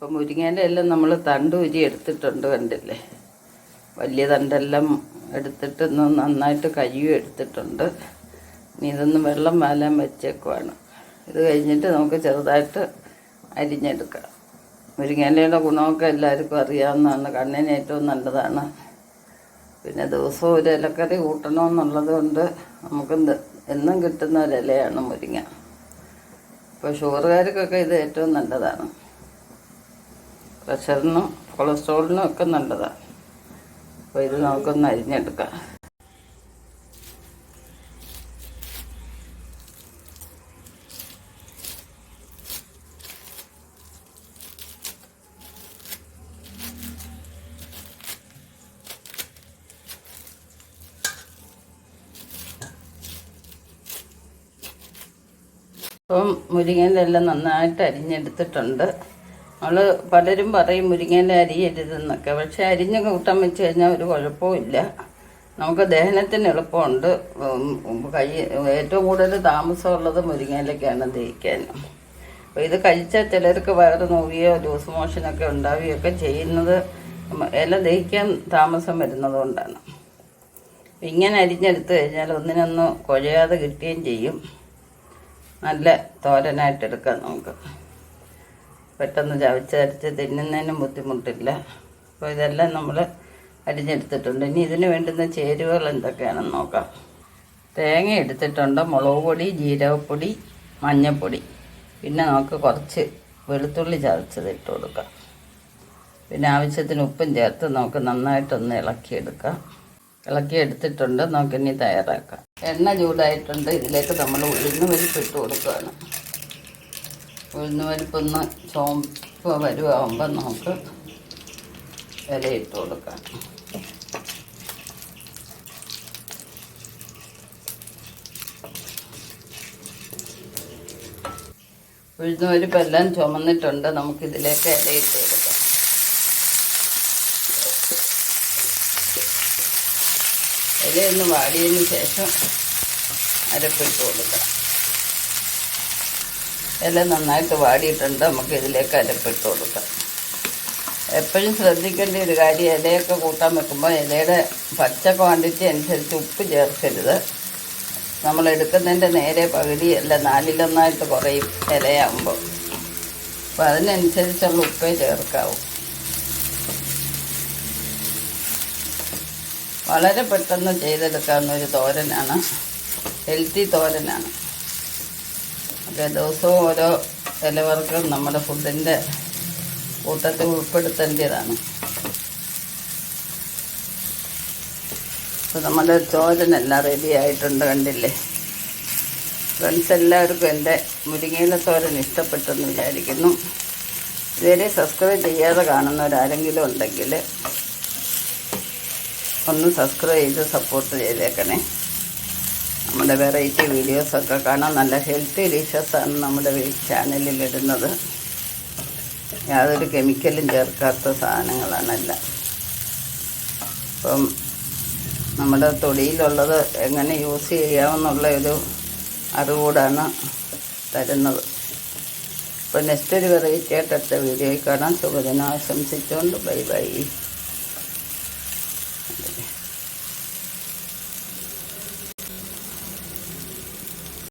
ഇപ്പം മുരിങ്ങേന്റെ എല്ലാം നമ്മൾ തണ്ട് ഉരി എടുത്തിട്ടുണ്ട് കണ്ടില്ലേ? വലിയ തണ്ടെല്ലാം എടുത്തിട്ട് നന്നായിട്ട് കയ്യും എടുത്തിട്ടുണ്ട്. ഇനി ഇതൊന്ന് വെള്ളം വാലാൻ വെച്ചേക്കുവാണ്. ഇത് കഴിഞ്ഞിട്ട് നമുക്ക് ചെറുതായിട്ട് അരിഞ്ഞെടുക്കാം. മുരിങ്ങേന്റെ ഗുണമൊക്കെ എല്ലാവർക്കും അറിയാവുന്നതാണ്. കണ്ണിന് ഏറ്റവും നല്ലതാണ്. പിന്നെ ദിവസവും ഒരു ഇലക്കറി കൂട്ടണമെന്നുള്ളത് കൊണ്ട് നമുക്ക് എന്നും കിട്ടുന്ന ഒരു ഇലയാണ് മുരിങ്ങ. ഇപ്പോൾ ഷുഗറുകാർക്കൊക്കെ ഇത് ഏറ്റവും നല്ലതാണ്. പ്രഷറിനും കൊളസ്ട്രോളിനും ഒക്കെ നല്ലതാണ് അപ്പോൾ ഇത് നമുക്കൊന്ന് അരിഞ്ഞെടുക്കാം. അപ്പം മുരിങ്ങേന്റെ എല്ലാം നന്നായിട്ട് അരിഞ്ഞെടുത്തിട്ടുണ്ട്. നമ്മൾ പലരും പറയും മുരിങ്ങേന്റെ അരിയരുതെന്നൊക്കെ പക്ഷെ അരിഞ്ഞ് കൂട്ടാൻ വെച്ച് കഴിഞ്ഞാൽ ഒരു കുഴപ്പമില്ല നമുക്ക് ദഹനത്തിന് എളുപ്പമുണ്ട്. കൈ ഏറ്റവും കൂടുതൽ താമസമുള്ളത് മുരിങ്ങയിലേക്കാണ് ദഹിക്കാൻ. അപ്പോൾ ഇത് കഴിച്ചാൽ ചിലർക്ക് വയറ് നോവിയോ ലൂസ് മോഷനൊക്കെ ഉണ്ടാവുകയൊക്കെ ചെയ്യുന്നത് ഇല ദഹിക്കാൻ താമസം വരുന്നത് കൊണ്ടാണ്. ഇങ്ങനെ അരിഞ്ഞെടുത്ത് കഴിഞ്ഞാൽ ഒന്നിനൊന്ന് കുഴയാതെ കിട്ടുകയും ചെയ്യും. നല്ല തോരനായിട്ടെടുക്കാം നമുക്ക്. പെട്ടെന്ന് ചവച്ചരച്ച് തിന്നുന്നതിനും ബുദ്ധിമുട്ടില്ല. അപ്പോൾ ഇതെല്ലാം നമ്മൾ അരിഞ്ഞെടുത്തിട്ടുണ്ട്. ഇനി ഇതിന് വേണ്ടുന്ന ചേരുവകൾ എന്തൊക്കെയാണെന്ന് നോക്കാം. തേങ്ങ എടുത്തിട്ടുണ്ട്. മുളക് പൊടി ജീരകപ്പൊടി മഞ്ഞൾപ്പൊടി പിന്നെ നമുക്ക് കുറച്ച് വെളുത്തുള്ളി ചതച്ചത് ഇട്ട് കൊടുക്കാം. പിന്നെ ആവശ്യത്തിന് ഉപ്പും ചേർത്ത് നമുക്ക് നന്നായിട്ടൊന്ന് ഇളക്കിയെടുക്കാം. ഇളക്കി എടുത്തിട്ടുണ്ട് നമുക്കിനി തയ്യാറാക്കാം. എണ്ണ ചൂടായിട്ടുണ്ട്. ഇതിലേക്ക് നമ്മൾ ഉഴുന്ന് പരിപ്പ് ഇട്ട് കൊടുക്കുകയാണ്. ഉഴുന്ന് പരിപ്പൊന്ന് ചോമ്പ് വരുവാകുമ്പോൾ നമുക്ക് ഇലയിട്ട് കൊടുക്കാം. ഉഴുന്ന് പരിപ്പെല്ലാം ചുമന്നിട്ടുണ്ട്. നമുക്കിതിലേക്ക് ഇലയിട്ട് കൊടുക്കാം. ഇലയൊന്ന് വാടിയതിന് ശേഷം അരപ്പിട്ട് കൊടുക്കാം. ഇല നന്നായിട്ട് വാടിയിട്ടുണ്ട്. നമുക്ക് ഇതിലേക്ക് അരപ്പിട്ട് കൊടുക്കാം. എപ്പോഴും ശ്രദ്ധിക്കേണ്ട ഒരു കാര്യം ഇലയൊക്കെ കൂട്ടാൻ വെക്കുമ്പോൾ ഇലയുടെ പച്ച ക്വാണ്ടിറ്റി അനുസരിച്ച് ഉപ്പ് ചേർക്കരുത്. നമ്മൾ എടുക്കുന്നതിന്റെ നേരെ പകുതി അല്ല നാലിലൊന്നായിട്ട് കുറയും ഇലയാകുമ്പോൾ അപ്പോൾ അതിനനുസരിച്ചുള്ള ഉപ്പേ ചേർക്കാവും. വളരെ പെട്ടെന്ന് ചെയ്തെടുക്കാവുന്ന ഒരു തോരനാണ്. ഹെൽത്തി തോരനാണ്. ഒക്കെ ദിവസവും ഓരോ ഇലവർക്കും നമ്മുടെ ഫുഡിന്റെ കൂട്ടത്തിൽ ഉൾപ്പെടുത്തേണ്ടതാണ്. അപ്പോൾ നമ്മുടെ തോരനെല്ലാം റെഡി ആയിട്ടുണ്ട് കണ്ടില്ലേ? ഫ്രണ്ട്സ് എല്ലാവർക്കും എന്റെ മുരിങ്ങയിലെ തോരൻ ഇഷ്ടപ്പെട്ടെന്ന് വിചാരിക്കുന്നു. ഇതുവരെ സബ്സ്ക്രൈബ് ചെയ്യാതെ കാണുന്നവരാരെങ്കിലും ഉണ്ടെങ്കിൽ ഒന്ന് സബ്സ്ക്രൈബ് ചെയ്ത് സപ്പോർട്ട് ചെയ്തേക്കണേ. നമ്മുടെ വെറൈറ്റി വീഡിയോസൊക്കെ കാണാൻ നല്ല ഹെൽത്തി ഡിഷസാണ് നമ്മുടെ ചാനലിൽ ഇടുന്നത് യാതൊരു കെമിക്കലും ചേർക്കാത്ത സാധനങ്ങളാണെല്ലാം അപ്പം നമ്മുടെ തൊടിയിലുള്ളത് എങ്ങനെ യൂസ് ചെയ്യാമെന്നുള്ള ഒരു അറിവൂടാണ് തരുന്നത്. അപ്പോൾ നെക്സ്റ്റ് ഒരു വെറൈറ്റി ആയിട്ട് അടുത്ത വീഡിയോയിൽ കാണാം. ശുഭദിനം. ആശംസിച്ചുകൊണ്ട് ബൈ ബൈ.